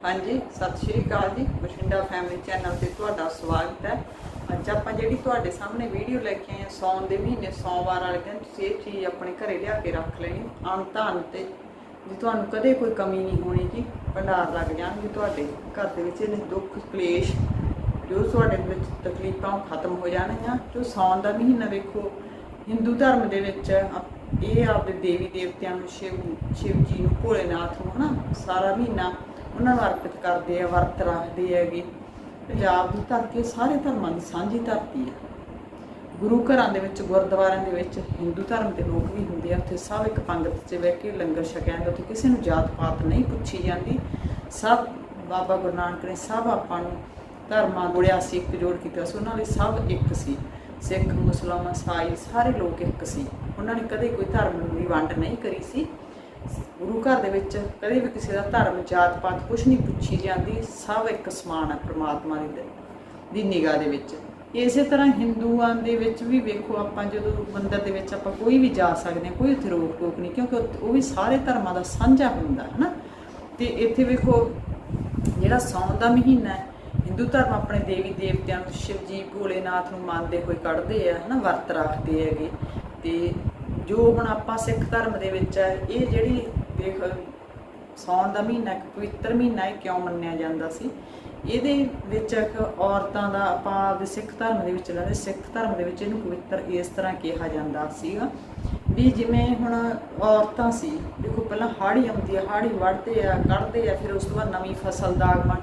ਹਾਂਜੀ, ਸਤਿ ਸ਼੍ਰੀ ਅਕਾਲ ਜੀ। ਬਠਿੰਡਾ ਫੈਮਿਲੀ ਚੈਨਲ ਤੇ ਤੁਹਾਡਾ ਸਵਾਗਤ ਹੈ। ਅੱਜ ਆਪਾਂ ਜਿਹੜੀ ਤੁਹਾਡੇ ਸਾਹਮਣੇ ਵੀਡੀਓ ਲੈ ਕੇ ਆਏ ਹਾਂ, ਸੌਣ ਦੇ ਮਹੀਨੇ, ਸੋਮਵਾਰ ਵਾਲੇ ਦਿਨ, ਤੁਸੀਂ ਇਹ ਚੀਜ਼ ਆਪਣੇ ਘਰੇ ਲਿਆ ਕੇ ਰੱਖ ਲੈਣੀ। ਅੰਤਾਂ ਤੇ ਜੀ ਤੁਹਾਨੂੰ ਕਦੇ ਕੋਈ ਕਮੀ ਨਹੀਂ ਹੋਣੀ ਜੀ, ਭੰਡਾਰ ਲੱਗ ਜਾਣਗੇ ਤੁਹਾਡੇ। ਘਰ ਦੇ ਵਿੱਚ ਇਹਨੇ ਦੁੱਖ, ਕਲੇਸ਼ ਜੋ ਤੁਹਾਡੇ ਵਿੱਚ ਤਕਲੀਫਾਂ ਉਹ ਖਤਮ ਹੋ ਜਾਣਗੀਆਂ। ਜੋ ਸੌਣ ਦਾ ਮਹੀਨਾ ਦੇਖੋ, ਹਿੰਦੂ ਧਰਮ ਦੇ ਵਿੱਚ ਇਹ ਆਪਦੇ ਦੇਵੀ ਦੇਵਤਿਆਂ ਨੂੰ, ਸ਼ਿਵ ਸ਼ਿਵ ਜੀ ਨੂੰ ਭੋਲੇਨਾਥ ਨੂੰ ਹਨਾ, ਸਾਰਾ ਮਹੀਨਾ ਉਹਨਾਂ ਨੂੰ ਅਰਪਿਤ ਕਰਦੇ ਆ, ਵਰਤ ਰੱਖਦੇ ਹੈਗੇ। ਪੰਜਾਬ ਦੀ ਧਰਤੀ ਸਾਰੇ ਧਰਮਾਂ ਦੀ ਸਾਂਝੀ ਧਰਤੀ ਹੈ। ਗੁਰੂ ਘਰਾਂ ਦੇ ਵਿੱਚ, ਗੁਰਦੁਆਰਿਆਂ ਦੇ ਵਿੱਚ ਹਿੰਦੂ ਧਰਮ ਦੇ ਲੋਕ ਵੀ ਹੁੰਦੇ ਆ। ਉੱਥੇ ਸਭ ਇੱਕ ਪੰਗਤ 'ਚ ਬਹਿ ਕੇ ਲੰਗਰ ਛਕਿਆ ਜਾਂਦਾ। ਉੱਥੇ ਕਿਸੇ ਨੂੰ ਜਾਤ ਪਾਤ ਨਹੀਂ ਪੁੱਛੀ ਜਾਂਦੀ। ਸਭ ਬਾਬਾ ਗੁਰੂ ਨਾਨਕ ਨੇ ਸਭ ਆਪਾਂ ਨੂੰ ਧਰਮਾਂ ਜੋੜਿਆ ਸੀ ਇੱਕ ਜੋੜ ਕੀਤਾ ਸੀ। ਉਹਨਾਂ ਲਈ ਸਭ ਇੱਕ ਸੀ। ਸਿੱਖ, ਮੁਸਲਮਾਨ ਸਾਈ ਸਾਰੇ ਲੋਕ ਇੱਕ ਸੀ। ਉਹਨਾਂ ਨੇ ਕਦੇ ਕੋਈ ਧਰਮ ਦੀ ਵੰਡ ਨਹੀਂ ਕਰੀ ਸੀ। ਗੁਰੂ ਘਰ ਦੇ ਵਿੱਚ ਕਦੇ ਵੀ ਕਿਸੇ ਦਾ ਧਰਮ, ਜਾਤ ਪਾਤ ਕੁਝ ਨਹੀਂ ਪੁੱਛੀ ਜਾਂਦੀ, ਸਭ ਇੱਕ ਸਮਾਨ ਹੈ ਪ੍ਰਮਾਤਮਾ ਦੀ ਦੀ ਨਿਗਾਹ ਦੇ ਵਿੱਚ। ਇਸੇ ਤਰ੍ਹਾਂ ਹਿੰਦੂਆਂ ਦੇ ਵਿੱਚ ਵੀ ਵੇਖੋ ਆਪਾਂ ਜਦੋਂ ਮੰਦਿਰ ਦੇ ਵਿੱਚ ਆਪਾਂ ਕੋਈ ਵੀ ਜਾ ਸਕਦੇ ਹਾਂ, ਕੋਈ ਉੱਥੇ ਰੋਕ ਟੋਕ ਨਹੀਂ, ਕਿਉਂਕਿ ਉਹ ਵੀ ਸਾਰੇ ਧਰਮਾਂ ਦਾ ਸਾਂਝਾ ਹੁੰਦਾ ਹੈ ਨਾ। ਤੇ ਇੱਥੇ ਵੇਖੋ ਜਿਹੜਾ ਸੌਣ ਦਾ ਮਹੀਨਾ ਹੈ, ਹਿੰਦੂ ਧਰਮ ਆਪਣੇ ਦੇਵੀ ਦੇਵਤਿਆਂ ਨੂੰ ਸ਼ਿਵ ਜੀ ਭੋਲੇਨਾਥ ਨੂੰ ਮੰਨਦੇ ਹੋਏ ਕੱਢਦੇ ਆ, ਹਨਾ, ਵਰਤ ਰੱਖਦੇ ਹੈਗੇ। ਤੇ ਜੋ ਹੁਣ ਆਪਾਂ ਸਿੱਖ ਧਰਮ ਦੇ ਵਿੱਚ ਹੈ, ਇਹ ਜਿਹੜੀ ਦੇਖ ਸੌਣ ਦਾ ਮਹੀਨਾ ਇੱਕ ਪਵਿੱਤਰ ਮਹੀਨਾ ਹੈ ਕਿਉਂ ਮੰਨਿਆ ਜਾਂਦਾ ਸੀ? ਇਹਦੇ ਵਿੱਚ ਇੱਕ ਔਰਤਾਂ ਦਾ ਆਪਾਂ ਆਪਦੇ ਸਿੱਖ ਧਰਮ ਦੇ ਵਿੱਚ ਲੈਂਦੇ ਸਿੱਖ ਧਰਮ ਦੇ ਵਿੱਚ ਇਹਨੂੰ ਪਵਿੱਤਰ ਇਸ ਤਰ੍ਹਾਂ ਕਿਹਾ ਜਾਂਦਾ ਸੀਗਾ ਵੀ ਜਿਵੇਂ ਹੁਣ ਔਰਤਾਂ ਸੀ, ਦੇਖੋ ਪਹਿਲਾਂ ਹਾੜੀ ਆਉਂਦੀ ਹੈ ਹਾੜੀ ਵੜਦੇ ਆ, ਕੱਢਦੇ ਆ, ਫਿਰ ਉਸ ਤੋਂ ਬਾਅਦ ਨਵੀਂ ਫਸਲ ਦਾ ਆਗਮਨ,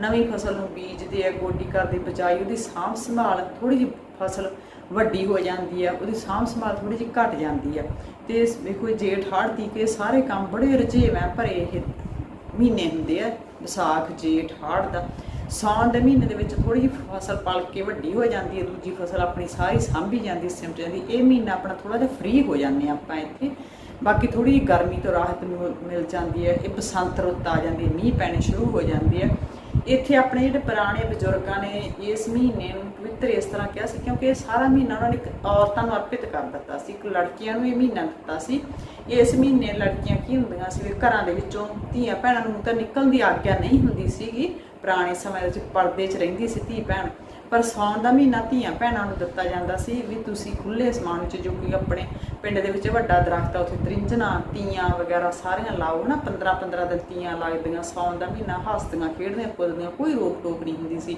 ਨਵੀਂ ਫਸਲ ਨੂੰ ਬੀਜਦੇ ਆ, ਗੋਡੀ ਕਰਦੇ ਬਚਾਈ ਉਹਦੀ ਸਾਂਭ ਸੰਭਾਲ ਥੋੜੀ ਜਿਹੀ ਫਸਲ ਵੱਡੀ ਹੋ ਜਾਂਦੀ ਆ, ਉਹਦੀ ਸਾਂਭ ਸੰਭਾਲ ਥੋੜੀ ਜਿਹੀ ਘਟ ਜਾਂਦੀ ਆ। ਤੇ ਇਸ ਵੇਖੋ ਜੇਠ ਹਾੜ ਦੀ ਕੇ ਸਾਰੇ ਕੰਮ ਬੜੇ ਰਜੇਵੇਂ ਭਰੇ ਇਹ ਮਹੀਨੇ ਹੁੰਦੇ ਆ, ਵਿਸਾਖ, ਜੇਠ ਹਾੜ ਦਾ। ਸਾਉਣ ਦੇ ਮਹੀਨੇ ਦੇ ਵਿੱਚ ਥੋੜੀ ਜਿਹੀ ਫਸਲ ਪਲ ਕੇ ਵੱਡੀ ਹੋ ਜਾਂਦੀ ਹੈ ਦੂਜੀ ਫਸਲ ਆਪਣੀ ਸਾਰੀ ਸਾਂਭੀ ਜਾਂਦੀ, ਸਿਮਟ ਜਾਂਦੀ। ਇਹ ਮਹੀਨਾ ਆਪਣਾ ਥੋੜਾ ਜਿਹਾ ਫ੍ਰੀ ਹੋ ਜਾਂਦੇ ਹਾਂ ਆਪਾਂ ਇੱਥੇ। ਬਾਕੀ ਥੋੜੀ ਜਿਹੀ ਗਰਮੀ ਤੋਂ ਰਾਹਤ ਮਿਲ ਮਿਲ ਜਾਂਦੀ ਹੈ ਇਹ ਬਸੰਤ ਰੁੱਤ ਆ ਜਾਂਦੀ ਹੈ ਮੀਂਹ ਪੈਣੇ ਸ਼ੁਰੂ ਹੋ ਜਾਂਦੇ ਆ। ਇੱਥੇ ਆਪਣੇ ਜਿਹੜੇ ਪੁਰਾਣੇ ਬਜ਼ੁਰਗਾਂ ਨੇ ਇਸ ਮਹੀਨੇ ਨੂੰ ਪਵਿੱਤਰ ਇਸ ਤਰ੍ਹਾਂ ਕਿਹਾ ਸੀ, ਕਿਉਂਕਿ ਇਹ ਸਾਰਾ ਮਹੀਨਾ ਉਹਨਾਂ ਨੇ ਇੱਕ ਔਰਤਾਂ ਨੂੰ ਅਰਪਿਤ ਕਰ ਦਿੱਤਾ ਸੀ, ਇੱਕ ਲੜਕੀਆਂ ਨੂੰ ਇਹ ਮਹੀਨਾ ਦਿੱਤਾ ਸੀ। ਇਸ ਮਹੀਨੇ ਲੜਕੀਆਂ ਕੀ ਹੁੰਦੀਆਂ ਸੀ ਘਰਾਂ ਦੇ ਵਿੱਚੋਂ ਧੀਆਂ ਭੈਣਾਂ ਨੂੰ ਤਾਂ ਨਿਕਲਣ ਦੀ ਆਗਿਆ ਨਹੀਂ ਹੁੰਦੀ ਸੀਗੀ, ਪੁਰਾਣੇ ਸਮੇਂ ਵਿੱਚ ਪਰਦੇ 'ਚ ਰਹਿੰਦੀ ਸੀ ਧੀ ਭੈਣ। ਪਰ ਸੌਣ ਦਾ ਮਹੀਨਾ ਧੀਆਂ ਭੈਣਾਂ ਨੂੰ ਦਿੱਤਾ ਜਾਂਦਾ ਸੀ ਵੀ ਤੁਸੀਂ ਖੁੱਲੇ ਸਮਾਨ ਵਿੱਚ ਜੋ ਕਿ ਆਪਣੇ ਪਿੰਡ ਦੇ ਵਿੱਚ ਵੱਡਾ ਦਰਖਤ ਆ, ਉੱਥੇ ਤ੍ਰਿੰਜਣਾ, ਤੀਆਂ ਵਗੈਰਾ ਸਾਰੀਆਂ ਲਾਓ ਨਾ 15 15 ਦਿਨ ਤੀਆਂ ਲੱਗਦੀਆਂ, ਸੌਣ ਦਾ ਮਹੀਨਾ ਹੱਸਦੀਆਂ, ਖੇਡਦੀਆਂ, ਕੁੱਦਦੀਆਂ, ਕੋਈ ਰੋਕ ਟੋਕ ਨਹੀਂ ਹੁੰਦੀ ਸੀ।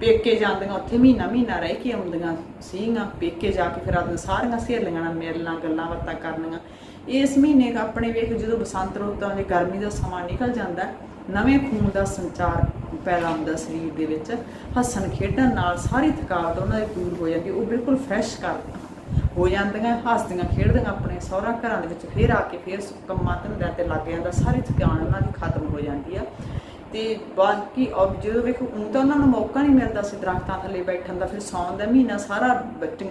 ਪੇਕੇ ਜਾਂਦੀਆਂ, ਉੱਥੇ ਮਹੀਨਾ ਮਹੀਨਾ ਰਹਿ ਕੇ ਆਉਂਦੀਆਂ ਸੀਗੀਆਂ, ਪੇਕੇ ਜਾ ਕੇ ਫਿਰ ਆਪਣੀਆਂ ਸਾਰੀਆਂ ਸਹੇਲੀਆਂ ਨਾਲ ਮਿਲਣਾ, ਗੱਲਾਂ ਬਾਤਾਂ ਕਰਨੀਆਂ। ਇਸ ਮਹੀਨੇ ਆਪਣੇ ਵੇਖ ਜਦੋਂ ਬਸੰਤ ਰੁੱਤ ਆਉਂਦੀ, ਗਰਮੀ ਦਾ ਸਮਾਂ ਨਿਕਲ ਜਾਂਦਾ ਨਵੇਂ ਖੂਨ ਦਾ ਸੰਚਾਰ ਪੈਦਾ ਹੁੰਦਾ ਸਰੀਰ ਦੇ ਵਿੱਚ। ਹੱਸਣ, ਖੇਡਣ ਨਾਲ ਸਾਰੀ ਥਕਾਵਟ ਉਹਨਾਂ ਦੀ ਦੂਰ ਹੋ ਜਾਂਦੀ, ਉਹ ਬਿਲਕੁਲ ਫਰੈਸ਼ ਕਰ ਹੋ ਜਾਂਦੀਆਂ, ਹੱਸਦੀਆਂ, ਖੇਡਦੀਆਂ, ਆਪਣੇ ਸਹੁਰਾ ਘਰਾਂ ਦੇ ਵਿੱਚ ਫੇਰ ਆ ਕੇ ਫੇਰ ਕੰਮਾਂ ਧੰਦਿਆਂ ਤੇ ਲੱਗ ਜਾਂਦਾ, ਸਾਰੀ ਥਕਾਨ ਉਹਨਾਂ ਦੀ ਖਤਮ ਹੋ ਜਾਂਦੀ ਆ। ਤੇ ਬਾਕੀ ਔਰ ਜਦੋਂ ਵੇਖੋ, ਊਂ ਤਾਂ ਉਹਨਾਂ ਨੂੰ ਮੌਕਾ ਨਹੀਂ ਮਿਲਦਾ ਸੀ ਦਰਖਤਾਂ ਥੱਲੇ ਬੈਠਣ ਦਾ, ਫਿਰ ਸੌਣ ਦਾ ਮਹੀਨਾ ਸਾਰਾ ਬੱਚੀ-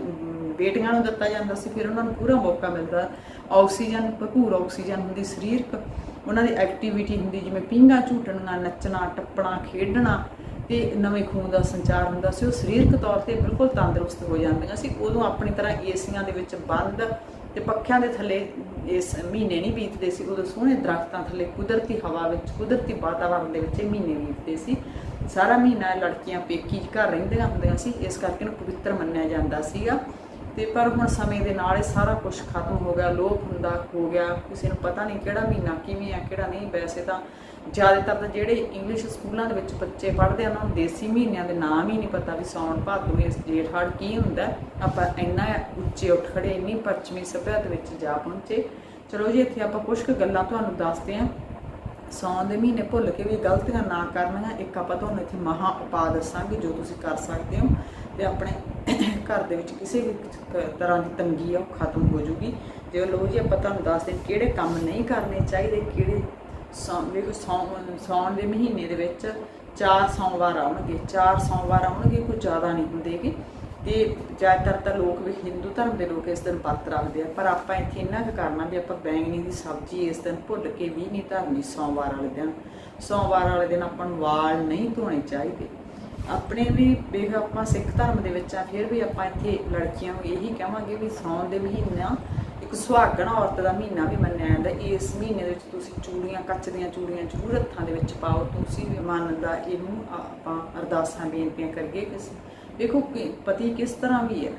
ਬੇਟੀਆਂ ਨੂੰ ਦਿੱਤਾ ਜਾਂਦਾ ਸੀ, ਫਿਰ ਉਹਨਾਂ ਨੂੰ ਪੂਰਾ ਮੌਕਾ ਮਿਲਦਾ। ਆਕਸੀਜਨ, ਭਰਪੂਰ ਆਕਸੀਜਨ ਹੁੰਦੀ, ਸਰੀਰਕ ਉਹਨਾਂ ਦੀ ਐਕਟੀਵਿਟੀ ਹੁੰਦੀ ਜਿਵੇਂ ਪੀਂਘਾਂ ਝੂਟਣੀਆਂ ਨੱਚਣਾ, ਟੱਪਣਾ, ਖੇਡਣਾ ਤੇ ਨਵੇਂ ਖੂਨ ਦਾ ਸੰਚਾਰ ਹੁੰਦਾ ਸੀ, ਉਹ ਸਰੀਰਕ ਤੌਰ ਤੇ ਬਿਲਕੁਲ ਤੰਦਰੁਸਤ ਹੋ ਜਾਂਦੀਆਂ ਸੀ। ਉਦੋਂ ਆਪਣੀ ਤਰ੍ਹਾਂ ਏਸੀਆਂ ਦੇ ਵਿੱਚ ਬੰਦ ਤੇ ਪੱਖਿਆਂ ਦੇ ਥੱਲੇ ਇਸ ਮਹੀਨੇ ਨਹੀਂ ਬੀਤਦੇ ਸੀ, ਉਦੋਂ ਸੋਹਣੇ ਦਰਖਤਾਂ ਥੱਲੇ ਕੁਦਰਤੀ ਹਵਾ ਵਿੱਚ, ਕੁਦਰਤੀ ਵਾਤਾਵਰਣ ਦੇ ਵਿੱਚ ਇਹ ਮਹੀਨੇ ਬੀਤਦੇ ਸੀ। ਸਾਰਾ ਮਹੀਨਾ ਲੜਕੀਆਂ ਪੇਕੀ ਘਰ ਰਹਿੰਦੀਆਂ ਹੁੰਦੀਆਂ ਸੀ, ਇਸ ਕਰਕੇ ਇਹਨੂੰ ਪਵਿੱਤਰ ਮੰਨਿਆ ਜਾਂਦਾ ਸੀਗਾ। ਤੇ ਪਰ ਹੁਣ ਸਮੇਂ ਦੇ ਨਾਲ ਇਹ ਸਾਰਾ ਕੁਝ ਖਤਮ ਹੋ ਗਿਆ, ਲੋਪ ਹੁੰਦਾ ਹੋ ਗਿਆ। ਕਿਸੇ ਨੂੰ ਪਤਾ ਨਹੀਂ ਕਿਹੜਾ ਮਹੀਨਾ ਕਿਵੇਂ ਆ, ਕਿਹੜਾ ਨਹੀਂ। ਵੈਸੇ ਤਾਂ ਜ਼ਿਆਦਾਤਰ ਤਾਂ ਜਿਹੜੇ ਇੰਗਲਿਸ਼ ਸਕੂਲਾਂ ਦੇ ਵਿੱਚ ਬੱਚੇ ਪੜ੍ਹਦੇ ਆ, ਉਹਨਾਂ ਨੂੰ ਦੇਸੀ ਮਹੀਨਿਆਂ ਦੇ ਨਾਮ ਹੀ ਨਹੀਂ ਪਤਾ ਵੀ ਸੌਣ ਭਾਦੋ ਇਸ ਜੇਠ ਹਾੜ ਕੀ ਹੁੰਦਾ। ਆਪਾਂ ਇੰਨਾ ਉੱਚੇ ਉੱਠ ਖੜੇ, ਇੰਨੀ ਪੱਛਮੀ ਸਭਿਅਤਾ ਵਿੱਚ ਜਾ ਪਹੁੰਚੇ। ਚਲੋ ਜੀ, ਇੱਥੇ ਆਪਾਂ ਕੁਝ ਕੁ ਗੱਲਾਂ ਤੁਹਾਨੂੰ ਦੱਸਦੇ ਹਾਂ। ਸੌਣ ਦੇ ਮਹੀਨੇ ਭੁੱਲ ਕੇ ਵੀ ਗਲਤੀਆਂ ਨਾ ਕਰਨੀਆਂ। ਇੱਕ ਆਪਾਂ ਤੁਹਾਨੂੰ ਇੱਥੇ ਮਹਾ ਉਪਾਅ ਦੱਸਾਂਗੇ ਜੋ ਤੁਸੀਂ ਕਰ ਸਕਦੇ ਹੋ। ਤੇ ਆਪਣੇ ਘਰ ਦੇ ਵਿੱਚ ਕਿਸੇ ਵੀ ਤਰ੍ਹਾਂ ਦੀ ਤੰਗੀ ਆ, ਉਹ ਖਤਮ ਹੋ ਜੂਗੀ। ਜੇ ਲੋ ਜੀ, ਆਪਾਂ ਤੁਹਾਨੂੰ ਦੱਸਦੇ ਕਿਹੜੇ ਕੰਮ ਨਹੀਂ ਕਰਨੇ ਚਾਹੀਦੇ, ਕਿਹੜੇ ਵੇਖੋ ਸੌਣ ਦੇ ਮਹੀਨੇ ਦੇ ਵਿੱਚ ਚਾਰ ਸੋਮਵਾਰ ਆਉਣਗੇ। ਚਾਰ ਸੋਮਵਾਰ ਆਉਣਗੇ, ਕੋਈ ਜ਼ਿਆਦਾ ਨਹੀਂ ਹੁੰਦੇਗੇ। ਤੇ ਜ਼ਿਆਦਾਤਰ ਤਾਂ ਲੋਕ ਵੀ ਹਿੰਦੂ ਧਰਮ ਦੇ ਲੋਕ ਇਸ ਦਿਨ ਵਰਤ ਰੱਖਦੇ ਆ। ਪਰ ਆਪਾਂ ਇੱਥੇ ਇੰਨਾ ਕੁ ਕਰਨਾ ਵੀ ਆਪਾਂ ਬੈਂਗਣੀ ਦੀ ਸਬਜ਼ੀ ਇਸ ਦਿਨ ਭੁੱਲ ਕੇ ਵੀ ਨਹੀਂ ਧਰਨੀ ਸੋਮਵਾਰ ਵਾਲੇ ਦਿਨ। ਸੋਮਵਾਰ ਵਾਲੇ ਦਿਨ ਆਪਾਂ ਨੂੰ ਵਾਲ ਨਹੀਂ ਧੋਣੇ ਚਾਹੀਦੇ। ਆਪਣੇ ਵੀ ਬੇਖ ਆਪਾਂ ਸਿੱਖ ਧਰਮ ਦੇ ਵਿੱਚ ਆ, ਫਿਰ ਵੀ ਆਪਾਂ ਇੱਥੇ ਲੜਕੀਆਂ ਨੂੰ ਇਹੀ ਕਹਾਂਗੇ ਵੀ ਸੌਣ ਦੇ ਮਹੀਨਾ ਇੱਕ ਇੱਕ ਸੁਹਾਗਣ ਔਰਤ ਦਾ ਮਹੀਨਾ ਵੀ ਮੰਨਿਆ ਜਾਂਦਾ। ਇਸ ਮਹੀਨੇ ਦੇ ਵਿੱਚ ਤੁਸੀਂ ਚੂੜੀਆਂ, ਕੱਚ ਦੀਆਂ ਚੂੜੀਆਂ ਜ਼ਰੂਰ ਹੱਥਾਂ ਦੇ ਵਿੱਚ ਪਾਓ। ਤੁਸੀਂ ਵੀ ਮਨ ਦਾ ਇਹਨੂੰ ਆਪਾਂ ਅਰਦਾਸਾਂ, ਬੇਨਤੀਆਂ ਕਰੀਏ ਕਿ ਦੇਖੋ ਕਿ ਪਤੀ ਕਿਸ ਤਰ੍ਹਾਂ ਵੀ ਹੈ,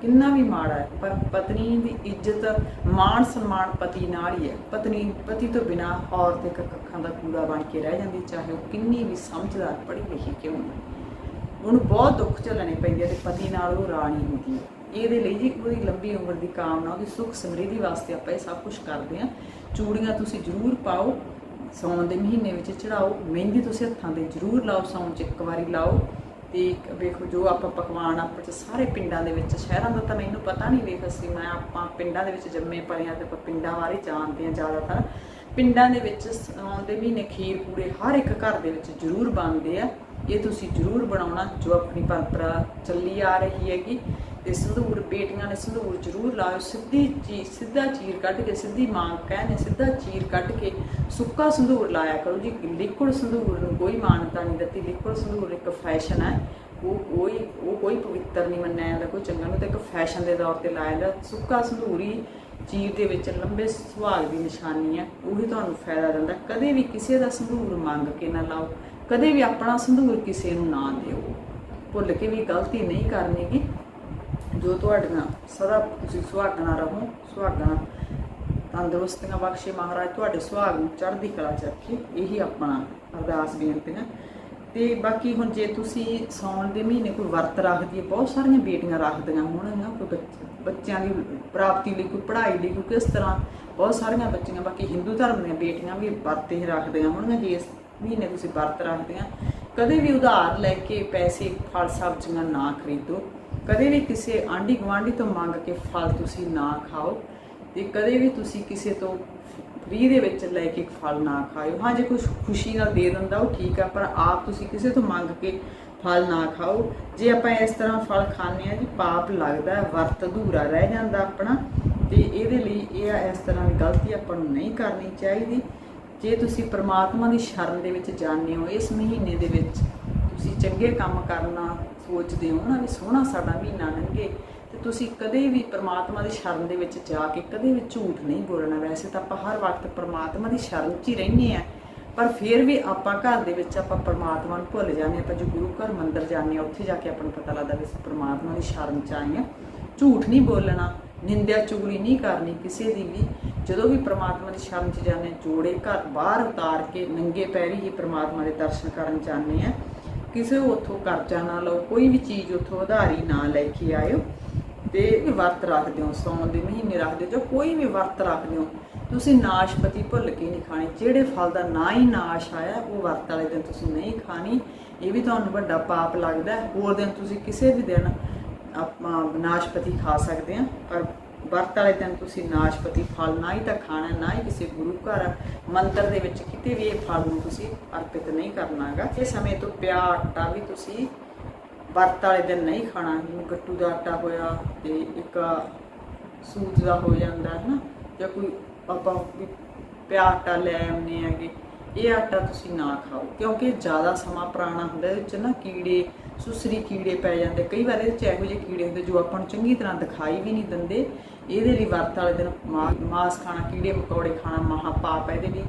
ਕਿੰਨਾ ਵੀ ਮਾੜਾ ਹੈ, ਪਰ ਪਤਨੀ ਦੀ ਇੱਜ਼ਤ, ਮਾਣ ਸਨਮਾਨ ਪਤੀ ਨਾਲ ਹੀ ਹੈ। ਪਤਨੀ, ਪਤੀ ਤੋਂ ਬਿਨਾ ਔਰਤ ਇੱਕ ਅੱਖਾਂ ਦਾ ਕੂੜਾ ਬਣ ਕੇ ਰਹਿ ਜਾਂਦੀ, ਚਾਹੇ ਉਹ ਕਿੰਨੀ ਵੀ ਸਮਝਦਾਰ, ਪੜ੍ਹੀ ਲਿਖੀ ਕਿਉਂ ਨਾ ਉਹਨੂੰ ਬਹੁਤ ਦੁੱਖ ਝੱਲਣੇ ਪੈਂਦੇ ਆ ਤੇ ਪਤੀ ਨਾਲ ਉਹ ਰਾਣੀ ਹੁੰਦੀ। ਹੈ ਇਹਦੇ ਲਈ ਜੀ ਉਹਦੀ ਲੰਬੀ ਉਮਰ ਦੀ ਕਾਮਨਾ, ਉਹਦੀ ਸੁੱਖ ਸਮਰਿੱਧੀ ਵਾਸਤੇ ਆਪਾਂ ਇਹ ਸਭ ਕੁਝ ਕਰਦੇ ਆ ਚੂੜੀਆਂ ਤੁਸੀਂ ਜ਼ਰੂਰ ਪਾਓ ਸੌਣ ਦੇ ਮਹੀਨੇ ਵਿੱਚ ਚੜਾਓ ਮਹਿੰਦੀ ਤੁਸੀਂ ਹੱਥਾਂ ਤੇ ਜ਼ਰੂਰ ਲਾਓ ਸੌਣ ਚ ਇੱਕ ਵਾਰੀ ਲਾਓ। ਤੇ ਵੇਖੋ ਜੋ ਆਪਾਂ ਪਕਵਾਨ, ਆਪਾਂ ਚ ਸਾਰੇ ਪਿੰਡਾਂ ਦੇ ਵਿੱਚ, ਸ਼ਹਿਰਾਂ ਦਾ ਤਾਂ ਮੈਨੂੰ ਪਤਾ ਨਹੀਂ ਵੇਖ ਅਸੀਂ, ਮੈਂ ਆਪਾਂ ਪਿੰਡਾਂ ਦੇ ਵਿੱਚ ਜੰਮੇ ਪਲੇ ਆ ਤੇ ਆਪਾਂ ਪਿੰਡਾਂ ਬਾਰੇ ਜਾਣਦੇ ਆ ਜ਼ਿਆਦਾਤਰ। ਪਿੰਡਾਂ ਦੇ ਵਿੱਚ ਸੌਣ ਦੇ ਮਹੀਨੇ ਖੀਰ ਪੂੜੇ ਹਰ ਇੱਕ ਘਰ ਦੇ ਵਿੱਚ ਜ਼ਰੂਰ ਬਣਦੇ ਆ। ਇਹ ਤੁਸੀਂ ਜ਼ਰੂਰ ਬਣਾਉਣਾ, ਜੋ ਆਪਣੀ ਪਰੰਪਰਾ ਚੱਲੀ ਆ ਰਹੀ ਹੈਗੀ। ਤੇ ਸੰਧੂਰ, ਬੇਟੀਆਂ ਨੇ ਸੰਧੂਰ ਜ਼ਰੂਰ ਲਾਇਓ, ਸਿੱਧੀ ਚੀ, ਸਿੱਧਾ ਚੀਰ ਕੱਢ ਕੇ, ਸਿੱਧੀ ਮਾਂ ਕਹਿੰਦੇ ਸਿੱਧਾ ਚੀਰ ਕੱਢ ਕੇ ਸੁੱਕਾ ਸੰਧੂਰ ਲਾਇਆ ਕਰੋ ਜੀ। ਲਿਕੁਇਡ ਸੰਧੂਰ ਨੂੰ ਕੋਈ ਮਾਨਤਾ ਨਹੀਂ ਦਿੱਤੀ। ਲਿਕੁਇਡ ਸੰਧੂਰ ਇੱਕ ਫੈਸ਼ਨ ਹੈ। ਉਹ ਕੋਈ ਉਹ ਕੋਈ ਪਵਿੱਤਰ ਨਹੀਂ ਮੰਨਿਆ ਜਾਂਦਾ, ਕੋਈ ਚੰਗਾ ਨਹੀਂ। ਤਾਂ ਇੱਕ ਫੈਸ਼ਨ ਦੇ ਤੌਰ ਤੇ ਲਾਇਆ ਜਾਂਦਾ। ਸੁੱਕਾ ਸੰਧੂਰ ਹੀ ਚੀਰ ਦੇ ਵਿੱਚ ਲੰਬੇ ਸੁਹਾਗ ਦੀ ਨਿਸ਼ਾਨੀ ਹੈ। ਉਹੀ ਤੁਹਾਨੂੰ ਫਾਇਦਾ ਦਿੰਦਾ। ਕਦੇ ਵੀ ਕਿਸੇ ਦਾ ਸੰਧੂਰ ਮੰਗ ਕੇ ਨਾ ਲਾਓ। ਕਦੇ ਵੀ ਆਪਣਾ ਸੰਧੂਰ ਕਿਸੇ ਨੂੰ ਨਾ ਦਿਓ। ਭੁੱਲ ਕੇ ਵੀ ਗਲਤੀ ਨਹੀਂ ਕਰਨੀ ਕਿ ਜੋ ਤੁਹਾਡੀਆਂ ਸਦਾ ਤੁਸੀਂ ਸੁਹਾਗਣਾ ਰਹੋ, ਸੁਹਾਗਣਾ ਤੰਦਰੁਸਤੀਆਂ ਬਖਸ਼ੇ ਮਹਾਰਾਜ, ਤੁਹਾਡੇ ਸੁਹਾਗ ਨੂੰ ਚੜ੍ਹਦੀ ਕਲਾ ਚ ਰੱਖੇ, ਇਹੀ ਆਪਣਾ ਅਰਦਾਸ ਬੇਨਤੀਆਂ। ਤੇ ਬਾਕੀ ਹੁਣ ਜੇ ਤੁਸੀਂ ਸੌਣ ਦੇ ਮਹੀਨੇ ਕੋਈ ਵਰਤ ਰੱਖਦੀ ਹੈ, ਬਹੁਤ ਸਾਰੀਆਂ ਬੇਟੀਆਂ ਰੱਖਦੀਆਂ ਹੋਣਗੀਆਂ, ਕੋਈ ਬੱਚ- ਬੱਚਿਆਂ ਦੀ ਪ੍ਰਾਪਤੀ ਲਈ, ਕੋਈ ਪੜ੍ਹਾਈ ਲਈ, ਕੋਈ ਕਿਸ ਤਰ੍ਹਾਂ, ਬਹੁਤ ਸਾਰੀਆਂ ਬੱਚੀਆਂ, ਬਾਕੀ ਹਿੰਦੂ ਧਰਮ ਦੀਆਂ ਬੇਟੀਆਂ ਵੀ ਵਰਤ ਹੀ ਰੱਖਦੀਆਂ ਹੋਣਗੀਆਂ, ਜੇ ਇਸ ਮਹੀਨੇ ਤੁਸੀਂ ਵਰਤ ਰੱਖਦੇ ਆ। ਕਦੇ ਵੀ ਉਧਾਰ ਲੈ ਕੇ ਪੈਸੇ ਫਲ ਸਬਜ਼ੀਆਂ ਨਾ ਖਰੀਦੋ। ਕਦੇ ਵੀ ਕਿਸੇ ਆਂਢੀ ਗੁਆਂਢੀ ਤੋਂ ਮੰਗ ਕੇ ਫਲ ਤੁਸੀਂ ਨਾ ਖਾਓ ਤੇ ਕਦੇ ਵੀ ਤੁਸੀਂ ਕਿਸੇ ਤੋਂ ਫ੍ਰੀ ਦੇ ਵਿੱਚ ਲੈ ਕੇ ਫਲ ਨਾ ਖਾਓ ਹਾਂ, ਜੇ ਕੁਝ ਖੁਸ਼ੀ ਨਾਲ ਦੇ ਦਿੰਦਾ ਉਹ ਠੀਕ ਆ, ਪਰ ਆਪ ਤੁਸੀਂ ਕਿਸੇ ਤੋਂ ਮੰਗ ਕੇ ਫਲ ਨਾ ਖਾਓ। ਜੇ ਆਪਾਂ ਇਸ ਤਰ੍ਹਾਂ ਫਲ ਖਾਂਦੇ ਆ ਜੀ, ਪਾਪ ਲੱਗਦਾ, ਵਰਤ ਅਧੂਰਾ ਰਹਿ ਜਾਂਦਾ ਆਪਣਾ ਤੇ ਇਹਦੇ ਲਈ ਇਹ ਇਸ ਤਰ੍ਹਾਂ ਦੀ ਗਲਤੀ ਆਪਾਂ ਨੂੰ ਨਹੀਂ ਕਰਨੀ ਚਾਹੀਦੀ। ਜੇ ਤੁਸੀਂ ਪ੍ਰਮਾਤਮਾ ਦੀ ਸ਼ਰਨ ਦੇ ਵਿੱਚ ਜਾਂਦੇ ਹੋ, ਇਸ ਮਹੀਨੇ ਦੇ ਵਿੱਚ ਤੁਸੀਂ ਚੰਗੇ ਕੰਮ ਕਰਨਾ ਸੋਚਦੇ ਹੋ ਨਾ ਵੀ ਸੋਹਣਾ ਸਾਡਾ ਮਹੀਨਾ ਲੰਘੇ, ਤੇ ਤੁਸੀਂ ਕਦੇ ਵੀ ਪ੍ਰਮਾਤਮਾ ਦੀ ਸ਼ਰਨ ਦੇ ਵਿੱਚ ਜਾ ਕੇ ਕਦੇ ਵੀ ਝੂਠ ਨਹੀਂ ਬੋਲਣਾ। ਵੈਸੇ ਤਾਂ ਆਪਾਂ ਹਰ ਵਕਤ ਪ੍ਰਮਾਤਮਾ ਦੀ ਸ਼ਰਨ 'ਚ ਹੀ ਰਹਿੰਦੇ ਆ ਪਰ ਫਿਰ ਵੀ ਆਪਾਂ ਘਰ ਦੇ ਵਿੱਚ ਆਪਾਂ ਪਰਮਾਤਮਾ ਨੂੰ ਭੁੱਲ ਜਾਂਦੇ ਹਾਂ। ਆਪਾਂ ਜੋ ਗੁਰੂ ਘਰ ਮੰਦਰ ਜਾਂਦੇ ਆ ਉੱਥੇ ਜਾ ਕੇ ਆਪਾਂ ਨੂੰ ਪਤਾ ਲੱਗਦਾ ਵੀ ਅਸੀਂ ਪ੍ਰਮਾਤਮਾ ਦੀ ਸ਼ਰਨ 'ਚ ਆਏ ਆ ਝੂਠ ਨਹੀਂ ਬੋਲਣਾ, ਨਿੰਦਿਆ ਚੁਗਲੀ ਨਹੀਂ ਕਰਨੀ ਕਿਸੇ ਦੀ ਵੀ। ਜਦੋਂ ਵੀ ਪ੍ਰਮਾਤਮਾ ਦੀ ਸ਼ਰਨ 'ਚ ਜਾਂਦੇ ਜੋੜੇ ਘਰ ਬਾਹਰ ਉਤਾਰ ਕੇ ਨੰਗੇ ਪੈਰੀ ਹੀ ਪ੍ਰਮਾਤਮਾ ਦੇ ਦਰਸ਼ਨ ਕਰਨ ਜਾਂਦੇ ਆ ਕਿਸੇ ਉੱਥੋਂ ਕਰਜ਼ਾ ਨਾ ਲਓ, ਕੋਈ ਵੀ ਚੀਜ਼ ਉੱਥੋਂ ਉਧਾਰੀ ਨਾ ਲੈ ਕੇ ਆਇਓ। ਤੇ ਇਹ ਵਰਤ ਰੱਖਦੇ ਹੋ, ਸੌਣ ਦੇ ਮਹੀਨੇ ਰੱਖਦੇ ਹੋ ਜਾਂ ਕੋਈ ਵੀ ਵਰਤ ਰੱਖਦੇ ਹੋ, ਤੁਸੀਂ ਨਾਸ਼ਪਤੀ ਭੁੱਲ ਕੇ ਨਹੀਂ ਖਾਣੀ। ਜਿਹੜੇ ਫਲ ਦਾ ਨਾ ਹੀ ਨਾਸ਼ ਆਇਆ, ਉਹ ਵਰਤ ਵਾਲੇ ਦਿਨ ਤੁਸੀਂ ਨਹੀਂ ਖਾਣੀ। ਇਹ ਵੀ ਤੁਹਾਨੂੰ ਵੱਡਾ ਪਾਪ ਲੱਗਦਾ ਹੋਰ ਦਿਨ ਤੁਸੀਂ ਕਿਸੇ ਵੀ ਦਿਨ ਆਪਾਂ ਨਾਸ਼ਪਤੀ ਖਾ ਸਕਦੇ ਆ ਪਰ ਵਰਤ ਵਾਲੇ ਦਿਨ ਤੁਸੀਂ ਨਾਸ਼ਪਤੀ ਫਲ ਨਾ ਹੀ ਤਾਂ ਖਾਣਾ, ਨਾ ਹੀ ਕਿਸੇ ਗੁਰੂ ਘਰ ਮੰਦਿਰ ਦੇ ਵਿੱਚ ਕਿਤੇ ਵੀ ਇਹ ਫਲ ਨੂੰ ਤੁਸੀਂ ਅਰਪਿਤ ਨਹੀਂ ਕਰਨਾਗਾ ਇਹ ਸਮੇਂ ਤੋਂ ਪਿਆ ਆਟਾ ਵੀ ਤੁਸੀਂ ਵਰਤ ਵਾਲੇ ਦਿਨ ਨਹੀਂ ਖਾਣਾ। ਜਿਵੇਂ ਗੱਟੂ ਦਾ ਆਟਾ ਹੋਇਆ ਤੇ ਇੱਕ ਸੂਤ ਦਾ ਹੋ ਜਾਂਦਾ ਹੈ ਨਾ ਜਾਂ ਕੋਈ ਆਪਾਂ ਪਿਆ ਆਟਾ ਲੈ ਆਉਂਦੇ ਆਗੇ ਇਹ ਆਟਾ ਤੁਸੀਂ ਨਾ ਖਾਓ। ਕਿਉਂਕਿ ਜ਼ਿਆਦਾ ਸਮਾਂ ਪੁਰਾਣਾ ਹੁੰਦਾ, ਇਹਦੇ ਵਿੱਚ ਨਾ ਕੀੜੇ, ਸੁਸਰੀ ਕੀੜੇ ਪੈ ਜਾਂਦੇ। ਕਈ ਵਾਰ ਇਹਦੇ ਚ ਇਹੋ ਜਿਹੇ ਕੀੜੇ ਹੁੰਦੇ ਜੋ ਆਪਾਂ ਨੂੰ ਚੰਗੀ ਤਰ੍ਹਾਂ ਦਿਖਾਈ ਵੀ ਨਹੀਂ ਦਿੰਦੇ। ਇਹਦੇ ਲਈ ਵਰਤ ਵਾਲੇ ਦਿਨ ਮਾ- ਮਾਸ ਖਾਣਾ, ਕੀੜੇ ਮਕੌੜੇ ਖਾਣਾ ਮਹਾ ਪਾਪ ਹੈ। ਇਹਦੇ ਲਈ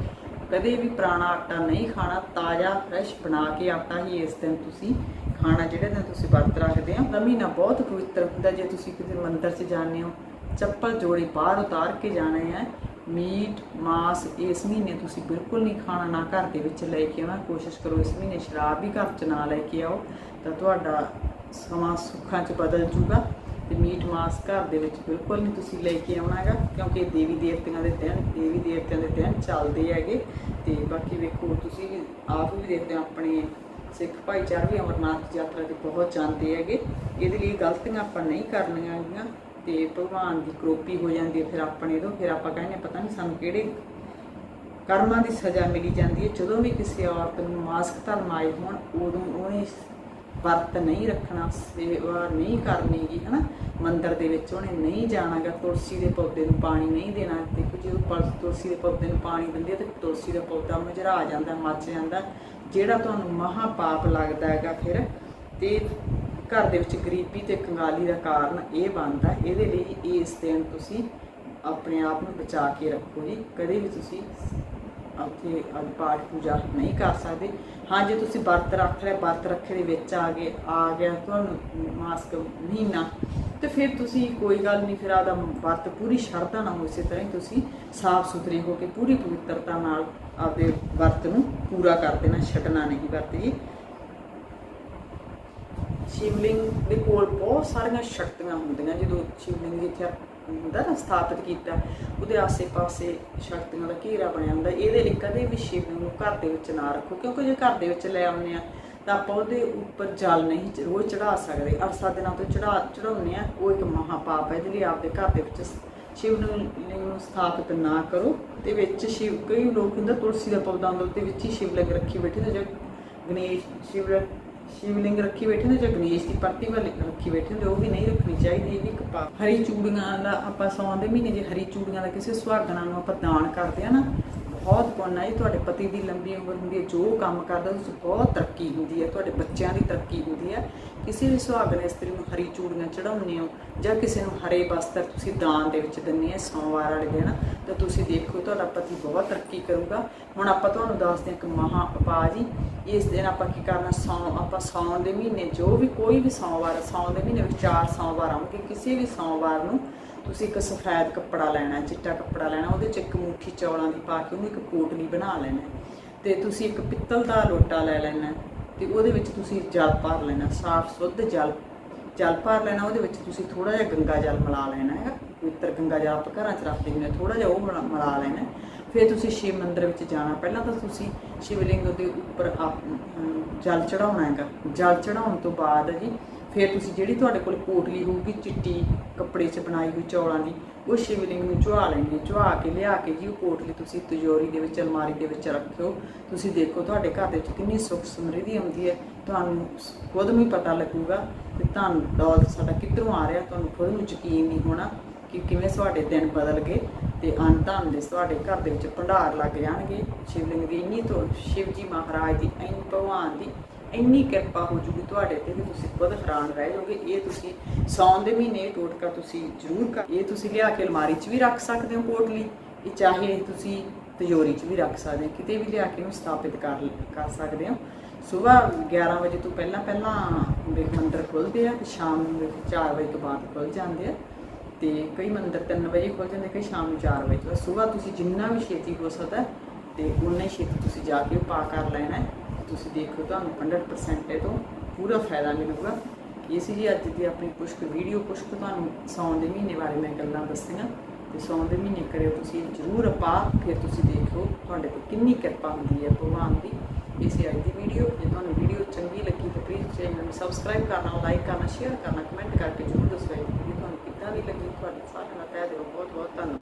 ਕਦੇ ਵੀ ਪੁਰਾਣਾ ਆਟਾ ਨਹੀਂ ਖਾਣਾ, ਤਾਜ਼ਾ, ਫਰੈਸ਼ ਬਣਾ ਕੇ ਆਟਾ ਹੀ ਇਸ ਦਿਨ ਤੁਸੀਂ ਖਾਣਾ, ਜਿਹੜੇ ਦਿਨ ਤੁਸੀਂ ਵਰਤ ਰੱਖਦੇ ਆ ਮਹੀਨਾ ਬਹੁਤ ਪਵਿੱਤਰ ਹੁੰਦਾ ਜੇ ਤੁਸੀਂ ਕਿਸੇ ਮੰਦਿਰ 'ਚ ਜਾਂਦੇ ਹੋ। ਚੱਪਲ ਜੋੜੇ ਬਾਹਰ ਉਤਾਰ ਕੇ ਜਾਣੇ ਆ ਮੀਟ, ਮਾਸ ਇਸ ਮਹੀਨੇ ਤੁਸੀਂ ਬਿਲਕੁਲ ਨਹੀਂ ਖਾਣਾ, ਨਾ ਘਰ ਦੇ ਵਿੱਚ ਲੈ ਕੇ ਆਉਣਾ। ਕੋਸ਼ਿਸ਼ ਕਰੋ ਇਸ ਮਹੀਨੇ ਸ਼ਰਾਬ ਵੀ ਘਰ 'ਚ ਨਾ ਲੈ ਕੇ ਆਓ, ਤਾਂ ਤੁਹਾਡਾ ਸਮਾਂ ਸੁੱਖਾਂ 'ਚ ਬਦਲ ਜੂਗਾ ਤੇ ਮੀਟ ਮਾਸ ਘਰ ਦੇ ਵਿੱਚ ਬਿਲਕੁਲ ਨਹੀਂ ਤੁਸੀਂ ਲੈ ਕੇ ਆਉਣਾ ਹੈਗਾ, ਕਿਉਂਕਿ ਇਹ ਦੇਵੀ ਦੇਵਤਿਆਂ ਦੇ ਦਿਨ, ਦੇਵੀ ਦੇਵਤਿਆਂ ਦੇ ਦਿਨ ਚੱਲਦੇ ਹੈਗੇ। ਤੇ ਬਾਕੀ ਵੇਖੋ, ਤੁਸੀਂ ਆਪ ਵੀ ਦੇਖਦੇ ਹੋ, ਆਪਣੇ ਸਿੱਖ ਭਾਈਚਾਰਾ ਵੀ ਅਮਰਨਾਥ ਯਾਤਰਾ ਤੇ ਬਹੁਤ ਜਾਂਦੇ ਹੈਗੇ। ਇਹਦੇ ਲਈ ਗਲਤੀਆਂ ਆਪਾਂ ਨਹੀਂ ਕਰਨੀਆਂ ਹੈਗੀਆਂ, ਤੇ ਭਗਵਾਨ ਦੀ ਕਰੋਪੀ ਹੋ ਜਾਂਦੀ ਹੈ ਫਿਰ ਆਪਣੇ ਤੋਂ, ਫਿਰ ਆਪਾਂ ਕਹਿੰਦੇ ਪਤਾ ਨਹੀਂ ਸਾਨੂੰ ਕਿਹੜੇ ਕਰਮਾਂ ਦੀ ਸਜ਼ਾ ਮਿਲੀ ਜਾਂਦੀ ਹੈ। ਜਦੋਂ ਵੀ ਕਿਸੇ ਔਰਤ ਨੂੰ ਮਾਸਕ ਧਰਮ ਆਏ ਹੋਣ, ਉਦੋਂ ਉਹਨੇ ਵਰਤ ਨਹੀਂ ਰੱਖਣਾ, ਸੇਵਾ ਨਹੀਂ ਕਰਨੀਗੀ ਹਨਾ? ਮੰਦਿਰ ਦੇ ਵਿੱਚ ਉਹਨੇ ਨਹੀਂ ਜਾਣਾਗਾ ਤੁਲਸੀ ਦੇ ਪੌਦੇ ਨੂੰ ਪਾਣੀ ਨਹੀਂ ਦੇਣਾ। ਤੇ ਜਦੋਂ ਪਲ- ਤੁਲਸੀ ਦੇ ਪੌਦੇ ਨੂੰ ਪਾਣੀ ਦਿੰਦੀ ਤੇ ਤੁਲਸੀ ਦਾ ਪੌਦਾ ਮੁਰਝਾ ਜਾਂਦਾ, ਮੱਚ ਜਾਂਦਾ। ਜਿਹੜਾ ਤੁਹਾਨੂੰ ਮਹਾ ਪਾਪ ਲੱਗਦਾ ਹੈਗਾ ਫਿਰ, ਤੇ ਘਰ ਦੇ ਵਿੱਚ ਗਰੀਬੀ ਤੇ ਕੰਗਾਲੀ ਦਾ ਕਾਰਨ ਇਹ ਬਣਦਾ, ਇਹਦੇ ਲਈ ਇਸ ਦਿਨ ਤੁਸੀਂ ਆਪਣੇ ਆਪ ਨੂੰ ਬਚਾ ਕੇ ਰੱਖੋ ਜੀ। ਕਦੇ ਵੀ ਤੁਸੀਂ ਉੱਥੇ ਪਾਠ ਪੂਜਾ ਨਹੀਂ ਕਰ ਸਕਦੇ। ਹਾਂ, ਜੇ ਤੁਸੀਂ ਵਰਤ ਰੱਖ ਲਿਆ, ਵਰਤ ਰੱਖੇ ਦੇ ਵਿੱਚ ਆ ਗਏ, ਆ ਗਿਆ, ਤੁਹਾਨੂੰ ਮਾਸਕ ਮਹੀਨਾ, ਤੇ ਫਿਰ ਤੁਸੀਂ ਕੋਈ ਗੱਲ ਨਹੀਂ, ਫਿਰ ਆਦਾ ਵਰਤ ਪੂਰੀ ਸ਼ਰਧਾ ਨਾਲ ਉਸੇ ਤਰ੍ਹਾਂ ਹੀ ਤੁਸੀਂ ਸਾਫ਼ ਸੁਥਰੇ ਹੋ ਕੇ ਪੂਰੀ ਪਵਿੱਤਰਤਾ ਨਾਲ ਆਪਦੇ ਵਰਤ ਨੂੰ ਪੂਰਾ ਕਰ ਦੇਣਾ ਛੱਡਣਾ ਨਹੀਂ ਵਰਤ ਜੀ ਸ਼ਿਵਲਿੰਗ ਦੇ ਕੋਲ ਬਹੁਤ ਸਾਰੀਆਂ ਸ਼ਕਤੀਆਂ ਹੁੰਦੀਆਂ, ਜਦੋਂ ਸ਼ਿਵਲਿੰਗ ਜਿੱਥੇ ਹੁੰਦਾ ਨਾ, ਸਥਾਪਿਤ ਕੀਤਾ। ਉਹਦੇ ਆਸੇ-ਪਾਸੇ ਸ਼ਕਤੀਆਂ ਦਾ ਘੇਰਾ ਬਣਿਆ ਹੁੰਦਾ ਇਹਦੇ ਲਈ ਕਦੇ ਵੀ ਸ਼ਿਵਲਿੰਗ ਨੂੰ ਘਰ ਦੇ ਵਿੱਚ ਨਾ ਰੱਖੋ, ਕਿਉਂਕਿ ਜੇ ਘਰ ਦੇ ਵਿੱਚ ਲੈ ਆਉਂਦੇ ਆ, ਤਾਂ ਆਪਾਂ ਉਹਦੇ ਉੱਪਰ ਜਲ ਨਹੀਂ ਰੋਜ਼ ਚੜਾ ਸਕਦੇ। ਅਰਸਾ ਦਿਨਾਂ ਤੋਂ ਚੜਾ ਚੜਾਉਂਦੇ ਆ। ਉਹ ਇੱਕ ਮਹਾ ਪਾਪ ਹੈ ਜਿਹਦੇ ਲਈ ਆਪਦੇ ਘਰ ਦੇ ਵਿੱਚ ਸ਼ਿਵਲਿੰਗ ਨੂੰ ਸਥਾਪਿਤ ਨਾ ਕਰੋ। ਤੇ ਵਿੱਚ ਸ਼ਿਵ, ਕਈ ਲੋਕ ਹੁੰਦਾ, ਤੁਲਸੀ ਦਾ ਪੌਦਾ ਹੁੰਦਾ, ਉਹਦੇ ਵਿੱਚ ਹੀ ਸ਼ਿਵਲਿੰਗ ਰੱਖੀ ਬੈਠੇ ਨੇ ਜਾਂ ਗਣੇਸ਼, ਸ਼ਿਵ ਸ਼ਿਵਲਿੰਗ ਰੱਖੀ ਬੈਠੇ ਨੇ ਜਾਂ ਗਣੇਸ਼ ਦੀ ਪ੍ਰਤੀ ਰੱਖੀ ਬੈਠੇ ਨੇ ਉਹ ਵੀ ਨਹੀਂ ਰੱਖਣੀ ਚਾਹੀਦੀ, ਇਹ ਵੀ ਇੱਕ ਹਰੀ ਚੂੜੀਆਂ ਦਾ ਆਪਾਂ ਸੌਣ ਦੇ ਮਹੀਨੇ ਜੇ ਹਰੀ ਚੂੜੀਆਂ ਦਾ ਕਿਸੇ ਸੁਹਾਗਣਾ ਨੂੰ ਆਪਾਂ ਦਾਨ ਕਰਦੇ ਆ ਨਾ ਬਹੁਤ ਗੁਣ ਹੈ ਜੀ, ਤੁਹਾਡੇ ਪਤੀ ਦੀ ਲੰਬੀ ਉਮਰ ਹੁੰਦੀ ਹੈ, ਜੋ ਕੰਮ ਕਰਦਾ ਉਸ 'ਚ ਬਹੁਤ ਤਰੱਕੀ ਹੁੰਦੀ ਹੈ, ਤੁਹਾਡੇ ਬੱਚਿਆਂ ਦੀ ਤਰੱਕੀ ਹੁੰਦੀ ਹੈ। ਕਿਸੇ ਵੀ ਸੁਹਾਗਣ ਇਸਤਰੀ ਨੂੰ ਹਰੀ ਚੂੜੀਆਂ ਚੜਾਉਂਦੇ ਹੋ, ਜਾਂ ਕਿਸੇ ਨੂੰ ਹਰੇ ਵਸਤਰ ਤੁਸੀਂ ਦਾਨ ਦੇ ਵਿੱਚ ਦਿੰਦੇ ਆ ਸੋਮਵਾਰ ਵਾਲੇ ਦਿਨ, ਤਾਂ ਤੁਸੀਂ ਦੇਖੋ ਤੁਹਾਡਾ ਪਤੀ ਬਹੁਤ ਤਰੱਕੀ ਕਰੂਗਾ। ਹੁਣ ਆਪਾਂ ਤੁਹਾਨੂੰ ਦੱਸਦੇ ਹਾਂ ਕਿ ਮਹਾ ਉਪਾਅ ਜੀ। ਇਸ ਦਿਨ ਆਪਾਂ ਕੀ ਕਰਨਾ, ਸੌ, ਆਪਾਂ ਸੌਣ ਦੇ ਮਹੀਨੇ ਜੋ ਵੀ ਕੋਈ ਵੀ ਸੋਮਵਾਰ ਸੌਣ ਦੇ ਮਹੀਨੇ ਵਿੱਚ ਚਾਰ ਸੋਮਵਾਰ ਆਉਣਗੇ, ਕਿਸੇ ਵੀ ਸੋਮਵਾਰ ਨੂੰ ਤੁਸੀਂ ਇੱਕ ਸਫੈਦ ਕੱਪੜਾ ਲੈਣਾ, ਚਿੱਟਾ ਕੱਪੜਾ ਲੈਣਾ, ਉਹਦੇ ਚ ਇੱਕ ਮੁੱਠੀ ਚੌਲਾਂ ਦੀ ਪਾ ਕੇ ਉਹਨੂੰ ਇੱਕ ਪੋਟਲੀ ਬਣਾ ਲੈਣਾ। ਹੈ। ਤੇ ਤੁਸੀਂ ਇੱਕ ਪਿੱਤਲ ਦਾ ਲੋਟਾ ਲੈ ਲੈਣਾ ਹੈ ਤੇ ਉਹਦੇ ਵਿੱਚ ਤੁਸੀਂ ਜਲ ਭਰ ਲੈਣਾ, ਸਾਫ਼ ਸੁੱਧ ਜਲ ਜਲ ਭਰ ਲੈਣਾ, ਉਹਦੇ ਵਿੱਚ ਤੁਸੀਂ ਥੋੜਾ ਜਿਹਾ ਗੰਗਾ ਜਲ ਮਿਲਾ ਲੈਣਾ ਹੈ ਪਵਿੱਤਰ ਗੰਗਾ ਜਲ ਆਪਾਂ ਘਰਾਂ 'ਚ ਰੱਖਦੇ ਹੁੰਦੇ ਥੋੜਾ ਜਿਹਾ ਉਹ ਮਿਲਾ ਮਿਲਾ ਲੈਣਾ। ਫਿਰ ਤੁਸੀਂ ਸ਼ਿਵ ਮੰਦਿਰ ਵਿੱਚ ਜਾਣਾ, ਪਹਿਲਾਂ ਤਾਂ ਤੁਸੀਂ ਸ਼ਿਵਲਿੰਗ ਦੇ ਉੱਪਰ ਆਪ- ਜਲ ਚੜਾਉਣਾ ਹੈਗਾ। ਜਲ ਚੜਾਉਣ ਤੋਂ ਬਾਅਦ ਜੀ ਫਿਰ ਤੁਸੀਂ ਜਿਹੜੀ ਤੁਹਾਡੇ ਕੋਲ ਪੋਟਲੀ ਹੋਊਗੀ, ਚਿੱਟੀ ਕੱਪੜੇ 'ਚ ਬਣਾਈ ਹੋਈ ਚੌਲਾਂ ਦੀ, ਉਹ ਸ਼ਿਵਲਿੰਗ ਨੂੰ ਚੁਆ ਲੈਣੀ ਚੁਆ ਕੇ ਲਿਆ ਕੇ ਜੀ, ਉਹ ਪੋਟਲੀ ਤੁਸੀਂ ਤਜੋਰੀ ਦੇ ਵਿੱਚ, ਅਲਮਾਰੀ ਦੇ ਵਿੱਚ ਰੱਖਿਓ। ਤੁਸੀਂ ਦੇਖੋ ਤੁਹਾਡੇ ਘਰ ਦੇ ਵਿੱਚ ਕਿੰਨੀ ਸੁੱਖ ਸਮਰਿੱਧੀ ਆਉਂਦੀ ਹੈ। ਤੁਹਾਨੂੰ ਖੁਦ ਨੂੰ ਹੀ ਪਤਾ ਲੱਗੂਗਾ ਕਿ ਤੁਹਾਨੂੰ ਦੌਲਤ ਸਾਡਾ ਕਿੱਧਰੋਂ ਆ ਰਿਹਾ। ਤੁਹਾਨੂੰ ਖੁਦ ਨੂੰ ਯਕੀਨ ਨਹੀਂ ਹੋਣਾ ਕਿ ਕਿਵੇਂ ਤੁਹਾਡੇ ਦਿਨ ਬਦਲ ਗਏ ਤੇ ਅੰਨ ਧਨ ਦੇ ਤੁਹਾਡੇ ਘਰ ਦੇ ਵਿੱਚ ਭੰਡਾਰ ਲੱਗ ਜਾਣਗੇ। ਸ਼ਿਵਲਿੰਗ ਦੀ ਇੰਨੀ ਤੋਂ ਸ਼ਿਵ ਜੀ ਮਹਾਰਾਜ ਦੀ, ਇੰਨੀ ਭਗਵਾਨ ਦੀ ਇੰਨੀ ਕਿਰਪਾ ਹੋ ਜੂਗੀ ਤੁਹਾਡੇ ਤੇ ਕਿ ਤੁਸੀਂ ਖੁਦ ਹੈਰਾਨ ਰਹਿ ਜਾਓਗੇ। ਇਹ ਤੁਸੀਂ ਸੌਣ ਦੇ ਮਹੀਨੇ ਇਹ ਟੋਟਕਾ ਤੁਸੀਂ ਜ਼ਰੂਰ ਕਰ ਇਹ ਤੁਸੀਂ ਲਿਆ ਕੇ ਅਲਮਾਰੀ 'ਚ ਵੀ ਰੱਖ ਸਕਦੇ ਹੋ ਪੋਟਲੀ ਇਹ ਚਾਹੇ ਤੁਸੀਂ ਤਿਜੋਰੀ 'ਚ ਵੀ ਰੱਖ ਸਕਦੇ ਹੋ, ਕਿਤੇ ਵੀ ਲਿਆ ਕੇ ਇਹਨੂੰ ਸਥਾਪਿਤ ਕਰ ਕਰ ਸਕਦੇ ਹੋ। ਸਵੇਰ 11 ਵਜੇ ਤੋਂ ਪਹਿਲਾਂ ਪਹਿਲਾਂ ਦੇਖ ਮੰਦਰ ਖੁੱਲਦੇ ਆ ਤੇ ਸ਼ਾਮ ਨੂੰ 4 ਵਜੇ ਤੋਂ ਬਾਅਦ ਖੁੱਲ ਜਾਂਦੇ ਆ। ਤੇ ਕਈ ਮੰਦਰ 3 ਵਜੇ ਖੁੱਲ ਜਾਂਦੇ, ਕਈ ਸ਼ਾਮ ਨੂੰ 4 ਵਜੇ। ਤੋਂ ਸਵੇਰ ਤੁਸੀਂ ਜਿੰਨਾ ਵੀ ਛੇਤੀ ਹੋ ਸਕਦਾ ਤੇ ਉਨਾ ਹੀ ਛੇਤੀ ਤੁਸੀਂ ਜਾ ਕੇ ਪਾ ਕਰ ਲੈਣਾ ਹੈ। ਦੇਖੋ ਤੁਹਾਨੂੰ 100% ਇਹ ਤੋਂ ਪੂਰਾ ਫਾਇਦਾ ਮਿਲੂਗਾ। ਇਹ ਸੀ ਜੀ ਅੱਜ ਦੀ ਆਪਣੀ ਪੁਸ਼ਕ ਵੀਡੀਓ ਪੁਸ਼ਕ ਤੁਹਾਨੂੰ ਸੌਣ ਦੇ ਮਹੀਨੇ ਬਾਰੇ ਮੈਂ ਗੱਲਾਂ ਦੱਸੀਆਂ। ਤੇ ਸੌਣ ਦੇ ਮਹੀਨੇ ਕਰਿਓ ਤੁਸੀਂ, ਜ਼ਰੂਰ ਪਾ ਫਿਰ ਤੁਸੀਂ ਦੇਖੋ ਤੁਹਾਡੇ ਤੇ ਕਿੰਨੀ ਕਿਰਪਾ ਹੁੰਦੀ ਹੈ ਭਗਵਾਨ ਦੀ ਇਸੇ ਅੱਜ ਦੀ ਵੀਡੀਓ ਜੇ ਤੁਹਾਨੂੰ ਵੀਡੀਓ ਚੰਗੀ ਲੱਗੀ ਤਾਂ ਪਲੀਜ਼ ਚੈਨਲ ਨੂੰ ਸਬਸਕ੍ਰਾਈਬ ਕਰਨਾ ਲਾਈਕ ਕਰਨਾ ਸ਼ੇਅਰ ਕਰਨਾ ਕਮੈਂਟ ਕਰਕੇ ਜ਼ਰੂਰ ਦੱਸੋ ਇਹ ਵੀਡੀਓ ਤੁਹਾਨੂੰ ਕਿੱਦਾਂ ਦੀ ਲੱਗੀ, ਤੁਹਾਡੇ ਸਾਰਿਆਂ ਦਾ ਤਹਿ ਦਿਲੋਂ ਬਹੁਤ ਬਹੁਤ ਧੰਨਵਾਦ।